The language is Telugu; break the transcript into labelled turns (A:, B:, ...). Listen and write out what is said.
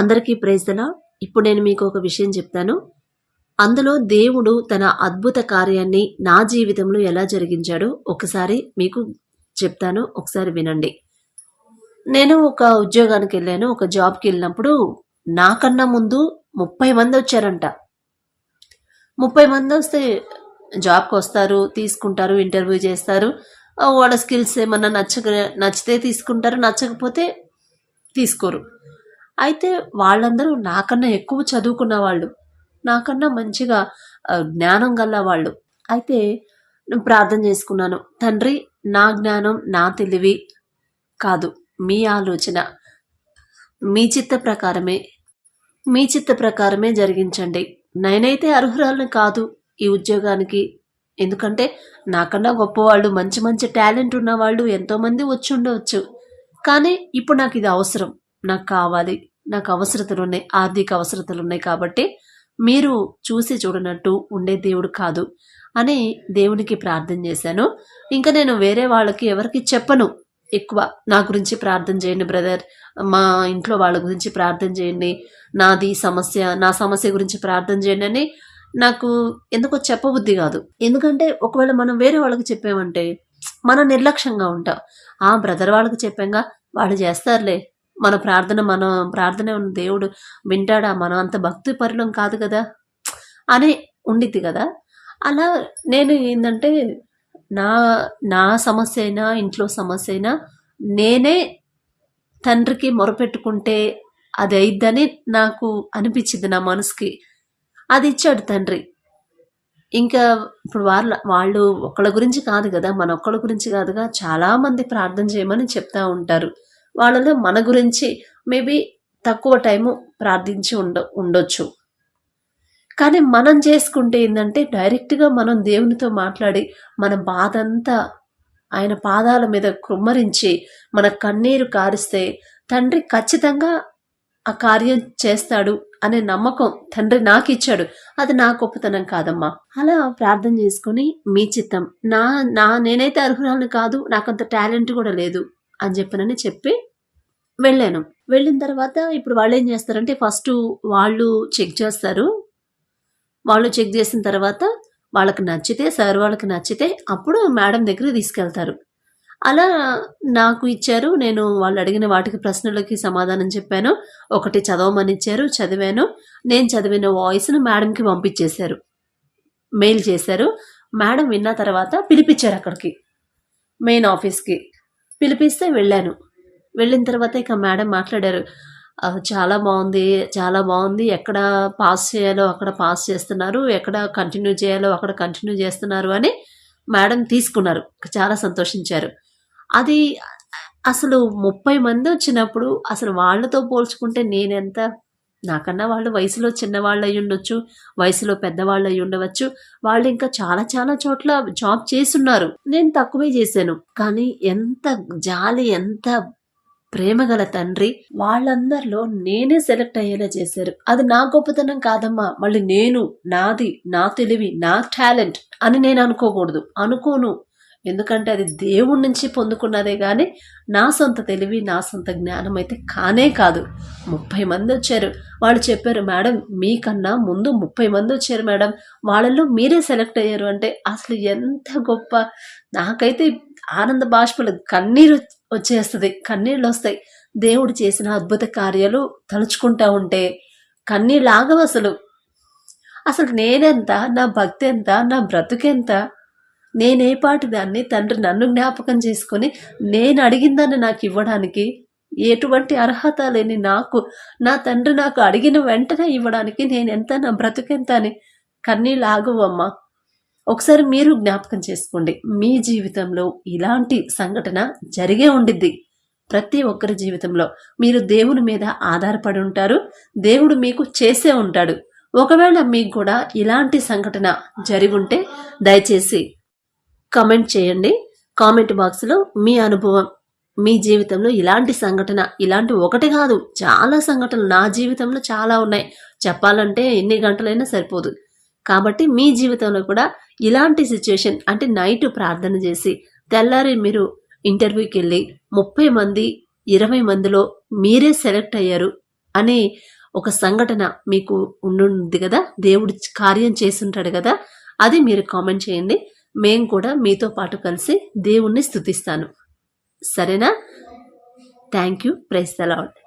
A: అందరికీ ప్రేజన ఇప్పుడు నేను మీకు ఒక విషయం చెప్తాను. అందులో దేవుడు తన అద్భుత కార్యాన్ని నా జీవితంలో ఎలా జరిగించాడో ఒకసారి మీకు చెప్తాను. ఒకసారి వినండి. నేను ఒక ఉద్యోగానికి వెళ్ళాను. ఒక జాబ్కి వెళ్ళినప్పుడు నాకన్నా ముందు ముప్పై మంది వచ్చారంట. ముప్పై మంది వస్తే జాబ్కి వస్తారు తీసుకుంటారు ఇంటర్వ్యూ చేస్తారు. వాళ్ళ స్కిల్స్ ఏమన్నా నచ్చక నచ్చితే తీసుకుంటారు నచ్చకపోతే తీసుకోరు. అయితే వాళ్ళందరూ నాకన్నా ఎక్కువ చదువుకున్న వాళ్ళు నాకన్నా మంచిగా జ్ఞానం గల వాళ్ళు అయితే నేను ప్రార్థన చేసుకున్నాను తండ్రి నా జ్ఞానం నా తెలివి కాదు మీ ఆలోచన మీ చిత్త ప్రకారమే మీ చిత్త ప్రకారమే జరిగించండి. నేనైతే అర్హురాలను కాదు ఈ ఉద్యోగానికి. ఎందుకంటే నాకన్నా గొప్పవాళ్ళు మంచి మంచి టాలెంట్ ఉన్నవాళ్ళు ఎంతోమంది వచ్చి ఉండవచ్చు కానీ ఇప్పుడు నాకు ఇది అవసరం నాకు కావాలి. నాకు అవసరతలు ఉన్నాయి ఆర్థిక అవసరతలు ఉన్నాయి కాబట్టి మీరు చూసి చూడనట్టు ఉండే దేవుడు కాదు అని దేవునికి ప్రార్థన చేశాను. ఇంకా నేను వేరే వాళ్ళకి ఎవరికి చెప్పను. ఎక్కువ నా గురించి ప్రార్థన చేయండి బ్రదర్. మా ఇంట్లో వాళ్ళ గురించి ప్రార్థన చేయండి. నాది సమస్య నా సమస్య గురించి ప్రార్థన చేయండి అని నాకు ఎందుకో చెప్పబుద్ధి కాదు. ఎందుకంటే ఒకవేళ మనం వేరే వాళ్ళకి చెప్పామంటే మనం నిర్లక్ష్యంగా ఉంటాం. ఆ బ్రదర్ వాళ్ళకి చెప్పాంగా వాళ్ళు చేస్తారులే మన ప్రార్థన మన ప్రార్థన దేవుడు వింటాడా? మనం అంత భక్తి పరులం కాదు కదా? అని ఉండిద్ది కదా? అలా నేను ఏంటంటే నా నా సమస్య అయినా ఇంట్లో సమస్య అయినా నేనే తండ్రికి మొరపెట్టుకుంటే అది అయిద్దని నాకు అనిపించింది నా మనసుకి. అది ఇచ్చాడు తండ్రి. ఇంకా ఇప్పుడు వాళ్ళ వాళ్ళు ఒకళ్ళ గురించి కాదు కదా? మన ఒక్కళ్ళ గురించి కాదుగా చాలామంది ప్రార్థన చేయమని చెప్తా ఉంటారు. వాళ్ళలో మన గురించి మేబీ తక్కువ టైము ప్రార్థించి ఉండ ఉండొచ్చు. కానీ మనం చేసుకుంటే ఏంటంటే డైరెక్ట్గా మనం దేవునితో మాట్లాడి మన బాధ అంతా ఆయన పాదాల మీద కుమ్మరించి మన కన్నీరు కారిస్తే తండ్రి ఖచ్చితంగా ఆ కార్యం చేస్తాడు అనే నమ్మకం తండ్రి నాకు ఇచ్చాడు అది నా గొప్పతనం కాదమ్మా. అలా ప్రార్థన చేసుకుని మీ చిత్తం నా నా నేనైతే అర్హురాలను కాదు నాకంత టాలెంట్ కూడా లేదు. అని చెప్పనని చెప్పి వెళ్ళాను. వెళ్ళిన తర్వాత ఇప్పుడు వాళ్ళు ఏం చేస్తారంటే ఫస్ట్ వాళ్ళు చెక్ చేస్తారు. వాళ్ళు చెక్ చేసిన తర్వాత వాళ్ళకి నచ్చితే సార్ వాళ్ళకి నచ్చితే అప్పుడు మేడం దగ్గర తీసుకెళ్తారు. అలా నాకు ఇచ్చారు. నేను వాళ్ళు అడిగిన వాటికి ప్రశ్నలకి సమాధానం చెప్పాను. ఒకటి చదవమని ఇచ్చారు చదివాను. నేను చదివిన వాయిస్ను మేడంకి పంపించేశారు. మెయిల్ చేశారు. మేడం విన్న తర్వాత పిలిపించారు అక్కడికి మెయిన్ ఆఫీస్కి పిలిపిస్తే వెళ్ళాను. వెళ్ళిన తర్వాత ఇక మేడం మాట్లాడారు చాలా బాగుంది చాలా బాగుంది ఎక్కడ పాస్ చేయాలో అక్కడ పాస్ చేస్తున్నారు ఎక్కడ కంటిన్యూ చేయాలో అక్కడ కంటిన్యూ చేస్తున్నారు అని మేడం తీసుకున్నారు. చాలా సంతోషించారు. అది అసలు ముప్పై మంది వచ్చినప్పుడు అసలు వాళ్ళతో పోల్చుకుంటే నేనెంత నాకన్నా వాళ్ళు వయసులో చిన్నవాళ్ళు అయి ఉండొచ్చు వయసులో పెద్దవాళ్ళు అయి ఉండవచ్చు వాళ్ళు ఇంకా చాలా చాలా చోట్ల జాబ్ చేస్తున్నారు. నేను తక్కువే చేశాను. కానీ ఎంత జాలి ఎంత ప్రేమగల తండ్రి వాళ్ళందరిలో నేనే సెలెక్ట్ అయ్యేలా చేశారు. అది నా గొప్పతనం కాదమ్మా. మళ్ళీ నేను నాది నా తెలివి నా టాలెంట్ అని నేను అనుకోకూడదు. అనుకోను. ఎందుకంటే అది దేవుడి నుంచి పొందుకున్నదే కానీ నా సొంత తెలివి నా సొంత జ్ఞానం అయితే కానే కాదు. ముప్పై మంది వచ్చారు. వాళ్ళు చెప్పారు మేడం మీకన్నా ముందు ముప్పై మంది వచ్చారు మేడం. వాళ్ళల్లో మీరే సెలెక్ట్ అయ్యారు. అంటే అసలు ఎంత గొప్ప నాకైతే ఆనంద బాష్పలు కన్నీరు వచ్చేస్తుంది కన్నీళ్ళు వస్తాయి. దేవుడు చేసిన అద్భుత కార్యాలు తలుచుకుంటా ఉంటే కన్నీళ్ళు ఆగవు అసలు. అసలు నేనెంత నా భక్తి ఎంత నా బ్రతుకెంత నేనేపాటి దాన్ని తండ్రి నన్ను జ్ఞాపకం చేసుకొని నేను అడిగిందని నాకు ఇవ్వడానికి. ఎటువంటి అర్హత లేని నాకు నా తండ్రి నాకు అడిగిన వెంటనే ఇవ్వడానికి నేను ఎంత నా బ్రతుకెంత అని కన్నీళ్ళు ఆగవమ్మా. ఒకసారి మీరు జ్ఞాపకం చేసుకోండి. మీ జీవితంలో ఇలాంటి సంఘటన జరిగే ఉండిద్ది. ప్రతి ఒక్కరి జీవితంలో మీరు దేవుని మీద ఆధారపడి ఉంటారు. దేవుడు మీకు చేసే ఉంటాడు. ఒకవేళ మీకు కూడా ఇలాంటి సంఘటన జరిగి ఉంటే దయచేసి కామెంట్ చేయండి. కామెంట్ బాక్స్లో మీ అనుభవం మీ జీవితంలో ఇలాంటి సంఘటన ఇలాంటి ఒకటి కాదు చాలా సంఘటనలు నా జీవితంలో చాలా ఉన్నాయి. చెప్పాలంటే ఎన్ని గంటలైనా సరిపోదు. కాబట్టి మీ జీవితంలో కూడా ఇలాంటి సిచ్యువేషన్ అంటే నైట్ ప్రార్థన చేసి తెల్లారి మీరు ఇంటర్వ్యూకి వెళ్ళి ముప్పై మంది ఇరవై మందిలో మీరే సెలెక్ట్ అయ్యారు అనే ఒక సంఘటన మీకు ఉండుంది కదా? దేవుడు కార్యం చేస్తుంటాడు కదా? అది మీరు కామెంట్ చేయండి. మేము కూడా మీతో పాటు కలిసి దేవుణ్ణి స్థుతిస్తాను సరేనా? Thank you praise the Lord